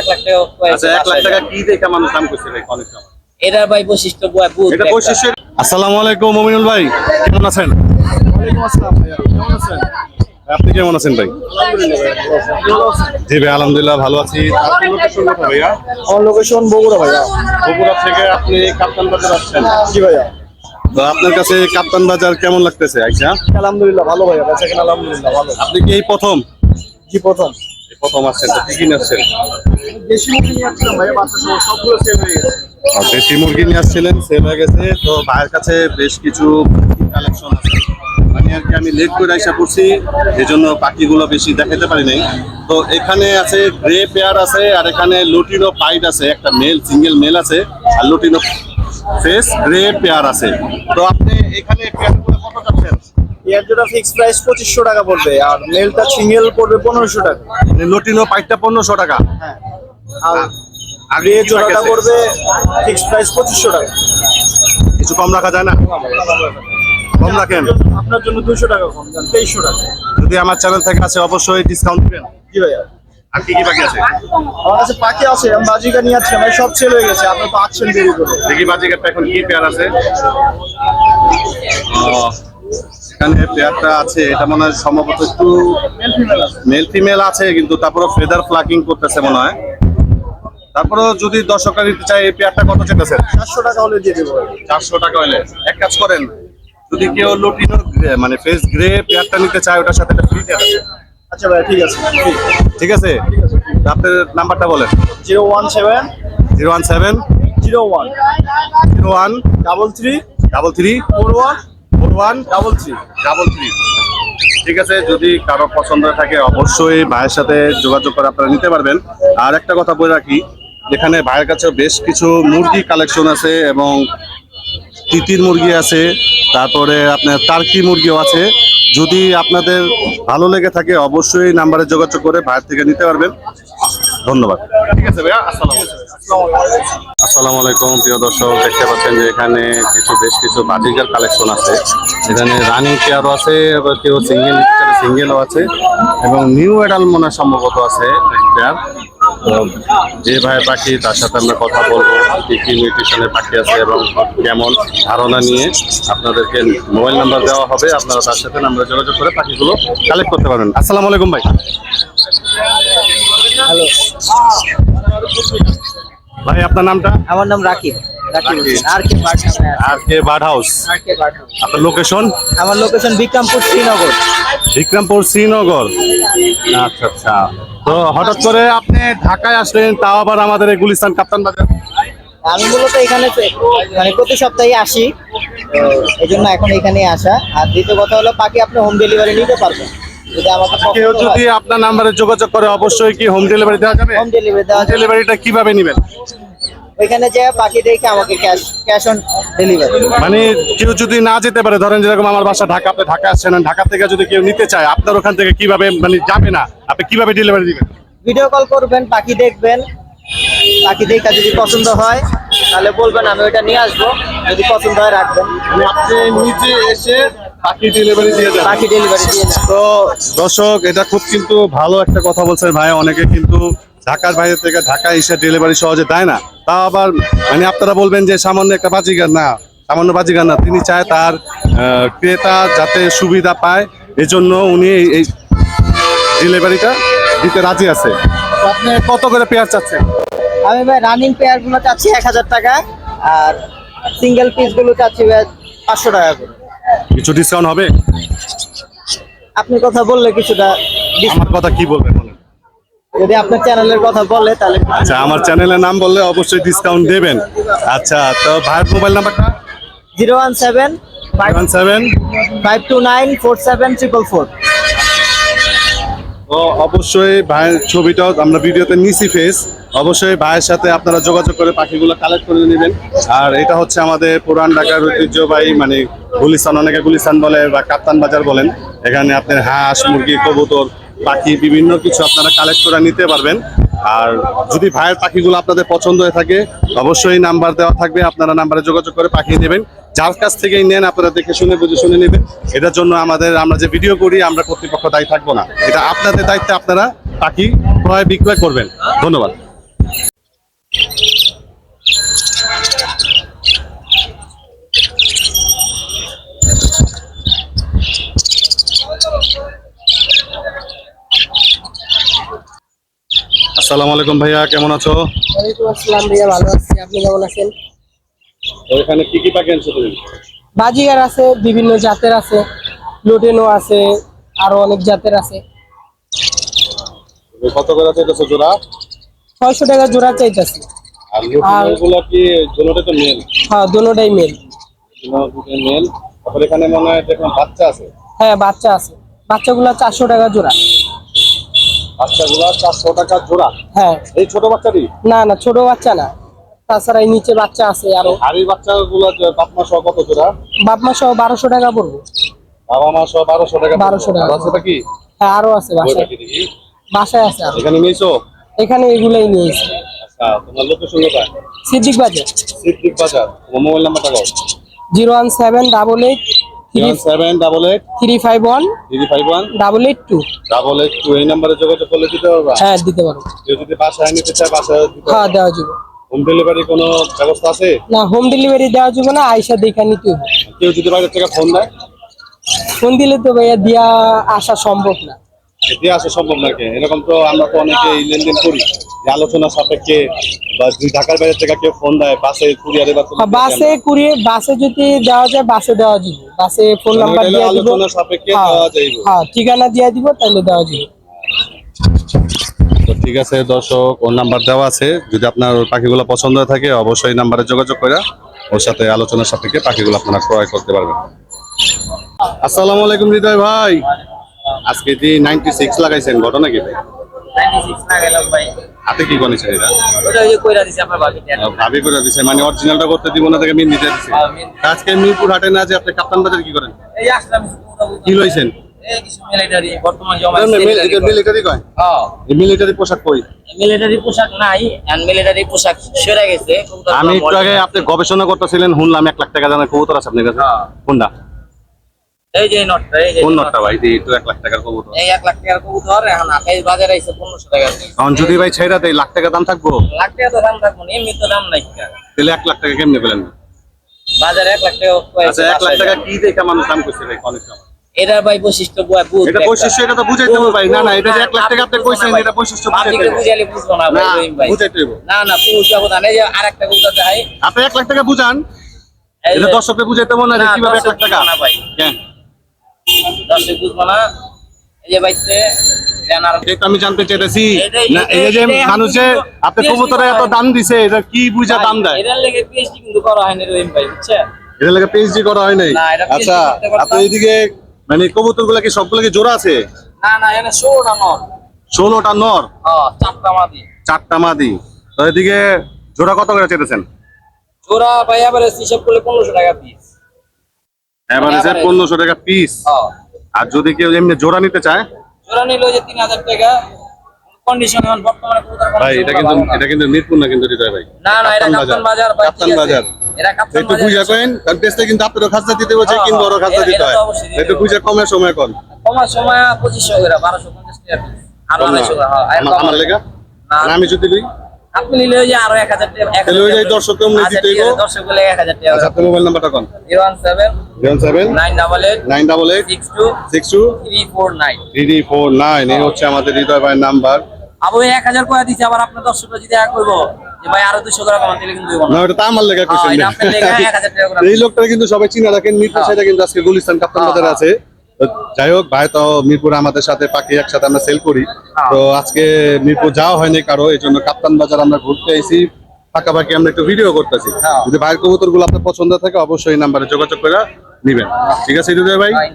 এক লাখ টাকা আচ্ছা এক লাখ টাকা কি দেখে মানুষ দাম করছে ভাই অনেক দাম এটার ভাই বৈশিষ্ট্য এটা বৈশিষ্ট্য আসসালামু আলাইকুম মমিনুল ভাই কেমন আছেন? আপনি কেমন আছেন ভাই? জি ভাই আলহামদুলিল্লাহ ভালো আছি। আপনার ভাইয়া? আমার লোকেশন বগুড়া ভাইয়া। বগুড়া থেকে আপনি কাপ্তান বাজার আসছেন? জি ভাইয়া। তো আপনার কাছে কাপ্তান বাজার কেমন লাগতেছে আচ্ছা আলহামদুলিল্লাহ ভালো ভাইয়া আলহামদুলিল্লাহ ভালো। আপনি কি এই প্রথম? জি প্রথম। প্রথম আসছেন তো কি কিনে আসছেন? দেশি মুরগি নিয়ে আসছিলাম ভাইয়া বাচ্চা সহ সবগুলো সেল হয়ে গেছে। আর দেশি মুরগি নিয়ে আসছিলেন সেল হয়ে গেছে। তো ভাইয়ের কাছে বেশ কিছু কালেকশন আছে। মানে আর কি আমি লেট করে আসা পড়ছি এই জন্য পাখিগুলো বেশি দেখাতে পারি নাই। তো এখানে আছে গ্রে পেয়ার আছে আর এখানে লুটিনো পাইট আছে একটা মেল সিঙ্গেল মেল আছে আর লুটিনো ফেস গ্রে পেয়ার আছে। তো আপনি এখানে যাচ্ছেন এর জোড়া ফিক্স প্রাইস পঁচিশশো টাকা পড়বে আর মেলটা সিঙ্গেল পড়বে পনেরোশো টাকা। লুটিনো পাইটটা পনেরোশো টাকা? হ্যাঁ। আর আর কি জোড়াটা পড়বে ফিক্স প্রাইস পঁচিশশো টাকা। কিছু কম রাখা যায় না? কম রাখেন? আপনার জন্য দুশো টাকা কম যান তেইশশো টাকা। যদি আমার চ্যানেল থেকে আছে অবশ্যই ডিসকাউন্ট দিবেন। জি ভাইয়া। আর কি কি বাকি আছে? আমার কাছে পাখি আছে আমি বাজিকা নিয়ে আসছি ভাই সব সেল হয়ে গেছে আপনি তো দেরি করে। দেখি বাজিকারটা এখন কি পেয়ার আছে। এখানে পেয়ারটা আছে এটা মনে হয় সম্ভবত একটু মেল ফিমেল আছে কিন্তু তারপরে ফেদার ফ্লাকিং করতেছে মনে হয়। তারপরে যদি দর্শকরা নিতে চায় এই পেয়ারটা কত চেতেছেন চারশো টাকা হলে দিয়ে দেবো। চারশো টাকা হলে। এক কাজ করেন যদি কেউ লুটিনো গ্রে- মানে ফেস গ্রে পেয়ারটা নিতে চায় ওটার সাথে একটা ফ্রি আছে আচ্ছা ভাই ঠিক আছে ঠিক আছে। আপনার নাম্বারটা বলেন। Zero one seven zero one seven zero one zero one double three double three four one one double three double three ঠিক আছে, যদি কারও পছন্দ থাকে, অবশ্যই ভাইয়ের সাথে যোগাযোগ করে আপনারা নিতে পারবেন। আর একটা কথা বলে রাখি এখানে ভাইয়ের কাছে বেশ কিছু মুরগি কালেকশন আছে এবং তিতির মুরগি আছে, তারপরে আপনার টার্কি মুরগিও আছে। যদি আপনাদের ভালো লেগে থাকে, অবশ্যই নাম্বারে যোগাযোগ করে ভাইয়ের থেকে নিতে পারবেন। ধন্যবাদ। ঠিক আছে ভাইয়া আসসালামু আলাইকুম। প্রিয় দর্শক দেখতে পাচ্ছেন যে এখানে কিছু বেশ কিছু বাজিকার কালেকশন আছে। এখানে রানিং চেয়ারও আছে আবার কেউ সিঙ্গেল সিঙ্গেলও আছে এবং নিউ এডাল মনে হয় সম্ভবত আছে চেয়ার যে ভাই পাখি তার সাথে আমরা কথা বলব কি কি নিউট্রিশনের পাখি আছে এবং কেমন ধারণা নিয়ে আপনাদেরকে মোবাইল নাম্বার দেওয়া হবে। আপনারা তার সাথে নাম্বার যোগাযোগ করে পাখিগুলো কালেক্ট করতে পারবেন। আসসালামু আলাইকুম ভাই। হ্যালো। ভাই আপনার নামটা? আমার নাম Rakib. R K bird R K bird house? R K bird house. আপনার লোকেশন আমার লোকেশন বিক্রমপুর শ্রীনগর। বিক্রমপুর শ্রীনগর। আচ্ছা আচ্ছা। তো হঠাৎ করে আপনি ঢাকায় আসলেন তাও আবার আমাদের এই গুলিস্তান কাপ্তান বাজার? আমি মূলত এখানে মানে প্রতি সপ্তাহে আসি। তো এই জন্য এখন এখানে আসা। আর দ্বিতীয় কথা হলো পাখি আপনি হোম ডেলিভারি নিতে পারবেন। কেউ যদি আপনার নাম্বারে যোগাযোগ করে অবশ্যই কি হোম ডেলিভারি দেওয়া যাবে? হোম ডেলিভারি দেওয়া যাবে। ডেলিভারিটা কীভাবে নেবেন? ওইখানে যে পাখি দেখে আমাকে ক্যাশ ক্যাশ অন ডেলিভারি মানে কেউ যদি না যেতে পারে ধরেন যেরকম আমার বাসা ঢাকা আপনি ঢাকা আসছেন ঢাকা থেকে যদি কেউ নিতে চায় আপনার ওখান থেকে কীভাবে মানে যাবে না আপনি কীভাবে ডেলিভারি দিবেন? ভিডিও কল করবেন পাখি দেখবেন। পাখি দেখা যদি পছন্দ হয় তাহলে বলবেন আমি ওইটা নিয়ে আসব। যদি পছন্দ হয় রাখবেন। মানে আপনি নিজে এসে বাকি ডেলিভারি দিয়ে পাখি ডেলিভারি দিয়ে দেন। তো দর্শক এটা খুব কিন্তু ভালো একটা কথা বলছেন ভাই। অনেকে কিন্তু ঢাকার বাইরে থেকে ঢাকা এসে ডেলিভারি সহজে দেয় না। তা আবার মানে আপনারা বলবেন যে সামান্য একটা বাজিগার না সামান্য বাজিগার না। তিনি চায় তার আহ, ক্রেতা যাতে সুবিধা পায়। এজন্য উনি এই- এই ডেলিভারিটা দিতে রাজি আছে। আপনি কত করে পেয়ার চাচ্ছেন? আমি ভাই রানিং পেয়ারগুলো চাচ্ছি এক হাজার টাকা আর সিঙ্গেল পিসগুলো চাচ্ছি ভাই পাঁচশো টাকা করে। কিছু ডিসকাউন্ট হবে? আপনি কথা বললে কিছুটা আমার কথা কি বলবেন যদি আপনার চ্যানেলের কথা বলে তাহলে আচ্ছা আমার চ্যানেলের নাম বললে অবশ্যই ডিসকাউন্ট দেবেন। আচ্ছা তো ভাইয়ের মোবাইল নাম্বারটা zero one seven five one seven five two nine four seven triple four. তো অবশ্যই ভাইয়ের ছবিটাও আমরা ভিডিওতে নিছি ফেস অবশ্যই ভাইয়ের সাথে আপনারা যোগাযোগ করে পাখিগুলো কালেক্ট করে নেবেন। আর এটা হচ্ছে আমাদের পুরান ঢাকার ঐতিহ্যবাহী মানে গুলিস্তান, অনেকে গুলিস্তান বলে বা কাপ্তান বাজার বলেন। এখানে আপনার হাঁস, মুরগি, কবুতর, পাখি বিভিন্ন কিছু আপনারা কালেক্ট করে নিতে পারবেন। আর যদি ভাইয়ের পাখিগুলো আপনাদের পছন্দ হয়ে থাকে, অবশ্যই নাম্বার দেওয়া থাকবে। আপনারা নাম্বারে যোগাযোগ করে পাখি নেবেন। যার কাছ থেকেই নেন, আপনারা দেখে শুনে, বুঝে শুনে নেবেন। এটার জন্য আমাদের, আমরা যে ভিডিও করি, আমরা কর্তৃপক্ষ দায়ী থাকব না। এটা আপনাদের দায়িত্বে আপনারা পাখি ক্রয় বিক্রয় করবেন। ধন্যবাদ। আসসালামু আলাইকুম ভাইয়া কেমন আছো? ওয়ালাইকুম আসসালাম ভাইয়া ভালো আছি। আপনি কেমন আছেন? কি কি পাখি আনছো তুমি? বাজিগার আছে বিভিন্ন জাতের আছে লুটেনো আছে আরও অনেক জাতের আছে। কত করে চাইতেছো জোড়া? ছয়শো টাকা জোড়া চাইতেছি। আর কি দুটোতে তো মেল হ্যাঁ দুটোটাই মেল দুটো মেল তারপর এখানে মনে হয় দেখলাম বাচ্চা আছে? হ্যাঁ বাচ্চা আছে। বাচ্চাগুলো চারশো টাকা জোড়া। বাচ্চাগুলো চারশো টাকা জোড়া? হ্যাঁ। এই ছোট বাচ্চাটি? না না ছোট বাচ্চা না। তাছাড়া এই নিচে বাচ্চা আছে আরও। আর এই বাচ্চাগুলো বাপ মা সহ কত জোড়া? বাপ মা সহ বারোশো টাকা পড়ব। বাবা মা সহ বারোশো টাকা 1200 টাকা। বাচ্চাটা কি? হ্যাঁ আরও আছে বাসায়। বাসায় আছে এখানে নিয়েছো? এখানে এগুলাই নিয়েছি। আচ্ছা তোমার লোকেশন কোথায়? সিদ্দিক বাজার। সিদ্দিক বাজার। তোমার মোবাইল নাম্বারটা দাও zero one seven double eight seven double eight three five one three five one double eight two double eight two এই নাম্বারে যোগাযোগ করলে দিতে পারবা? হ্যাঁ দিতে পারব কেউ যদি বাসায় নিতে চায় বাসায় দিতে হ্যাঁ দেওয়া যাবে। হোম ডেলিভারি কোনো ব্যবস্থা আছে? না হোম ডেলিভারি দেওয়া যাবে না আইসা দেখা নিতে হবে। কেউ যদি বাইরের থেকে ফোন দেয়? ফোন দিলে তো ভাইয়া দিয়া আসা সম্ভব না। দিয়ে আসা সম্ভব নাকি? এরকম তো আমরা তো অনেকে লেনদেন করি। আলোচনা সাপেক্ষে বা যদি ঢাকার বাইরে থেকে কেউ ফোন দেয় বাসে কুরিয়ারে বা বাসে কুড়িয়ে বাসে যদি দেওয়া যায় বাসে দেওয়া যাবে। বাসে ফোন নাম্বার দিয়ে দিব। আলোচনা সাপেক্ষে হ্যাঁ, দেওয়া যাইবে। হ্যাঁ ঠিকানা দিয়ে দিব তাহলে দেওয়া যাবে। তো ঠিক আছে দর্শক ওর নাম্বার দেওয়া আছে। যদি আপনার ওর পাখিগুলো পছন্দ হয়ে থাকে অবশ্যই নাম্বারে যোগাযোগ করে ওর সাথে আলোচনার সাপেক্ষে পাখিগুলো আপনারা ক্রয় করতে পারবেন। আসসালামু আলাইকুম হৃদয় ভাই। আজকে যে নাইনটি সিক্স লাগাইছেন ঘটনা কি ভাই? 96 লাগাইলাম ভাই। হাতে কি করেছেন এটা? ভাবি করে দিছে মানে অরিজিনালটা করতে দিব না থেকে মিন দিতে দিছে। আজকে মিরপুর হাটে না যে আপনি কাপ্তান বাজার কি করেন? কি লইছেন? এই পোশাক সরে গেছে কবুতরগুলো আমি একটু আগে আপনি গবেষণা করতেছিলেন শুনলাম এক লাখ টাকা জানার কবুতর আছে আপনার কাছে। হ্যাঁ। কোনটা? এই যে নটটা এই যে কোন নটটা। নটটা। ভাই? এই তো এক লাখ টাকার কবুতর। এই এক লাখ টাকার কবুতর এখন আকাশ বাজারে আইছে টাকা এখন যদি ভাই ছেড়া দেয় লাখ টাকা দাম থাকব? লাখ টাকা তো দাম থাকব না, এমনি তো দাম নাই। তাহলে লাখ টাকা কেমনে পেলেন? বাজারে লাখ টাকা আচ্ছা এক লাখ টাকা কি দেখে মানুষ দাম করছে ভাই অনেক সময়। এটা ভাই বৈশিষ্ট্য বুঝ এটা বৈশিষ্ট্য এটা তো বুঝাইতে হবে ভাই। না না এটা যে লাখ টাকা আপনি কইছেন এটা বৈশিষ্ট্য বুঝাইতে পাবলিকে বুঝাইলে বুঝব না ভাই ভাই। বুঝাইতে হবে না না এই যে আরেকটা দেখাই। আপনি লাখ টাকা বুঝান। এটা দর্শককে বুঝাইতে হবে না না, কীভাবে এক লাখ টাকা। না ভাই। হ্যাঁ। দর্শক বুঝব না। এই যে বাইতে জানার এই তো আমি জানতে চাইতেছি এই যে মানুষে আপনি কবুতরে এত দাম দিছে এটা কি বুঝা দাম দেয়? এটার লেগে পিএইচডি কিন্তু করা হয়নি রহিম ভাই বুঝছেন এটা লাগে পিএইচডি করা হয় নাই? না, এটা PhD আচ্ছা আপনি এইদিকে মানে কবুতরগুলা কি সবগুলো কি জোড়া আছে? না না ষোলোটা নর। চারটা মাদি। চারটা মাদি। তো এদিকে জোড়া কত করে চেতেছেন জোড়া ভাই আবার হিসাব করলে পনেরোশো টাকা পিস এভারেজে average। পনেরোশো টাকা পিস হ্যাঁ আর যদি কেউ এমনি জোড়া নিতে চায়? জোড়া নিল যে তিন হাজার টাকা। কন্ডিশন এখন বর্তমানে ভাই এটা কিন্তু এটা কিন্তু মিরপুর না কিন্তু হৃদয় ভাই? না না এটা কাপ্তান বাজার। ভাই, কাপ্তান। বাজার। একটু বুঝা করেন কারণ কিন্তু আপনারও খাজনা দিতে হচ্ছে হ্যাঁ, কিন্তু ওরও হ্যাঁ, খাজনা দিতে হয়। একটু। বুঝে কমের সময় কর কমার সময় পঁচিশশো করে বারোশো পঞ্চাশ টাকা। কম করে, হ্যাঁ, আর আমার কম আমার হবে। না। আমি যদি লই? আপনি নিলে ওই যে আরও এক হাজার টাকা ওই যে হাজার দর্শককে অমনি আচ্ছা, দিতে ঠিক আছে, হইবো। দর্শক বলে এক হাজার টাকা আচ্ছা আপনার মোবাইল নাম্বারটা কোন? Zero one seven zero seven nine double eight nine double eight six two six two three four nine. Three four nine এই হচ্ছে আমাদের হৃদয় ভাইয়ের নাম্বার। আবার এক হাজার করে দিচ্ছে আবার আপনার দর্শকরা যদি এক করব ভাই আরও দুশো করে কমান দিলে কিন্তু না। না ওটা আমার লেগা হ্যাঁ, কইছেন এটা আপনার লেগা 1000 টাকা করে। এই লোকটা কিন্তু সবাই চিনা রাখেন মিরপুর হ্যাঁ। কিন্তু আজকে গুলিস্তান কাপ্তান হ্যাঁ, বাজারে আছে। যাই হোক ভাই তো মিরপুরে আমাদের সাথে পাখি একসাথে আমরা সেল করি। তো আজকে মিরপুর যাওয়া হয়নি কারও এই জন্য কাপ্তান বাজার আমরা ঘুরতে আইছি। পাকাপাকি আমরা একটু ভিডিও করতেছি। হ্যাঁ। যদি ভাইয়ের কবুতরগুলো আপনার পছন্দ থাকে অবশ্যই এই নাম্বারে যোগাযোগ করে নিবেন। ঠিক আছে ভাই? হ্যাঁ,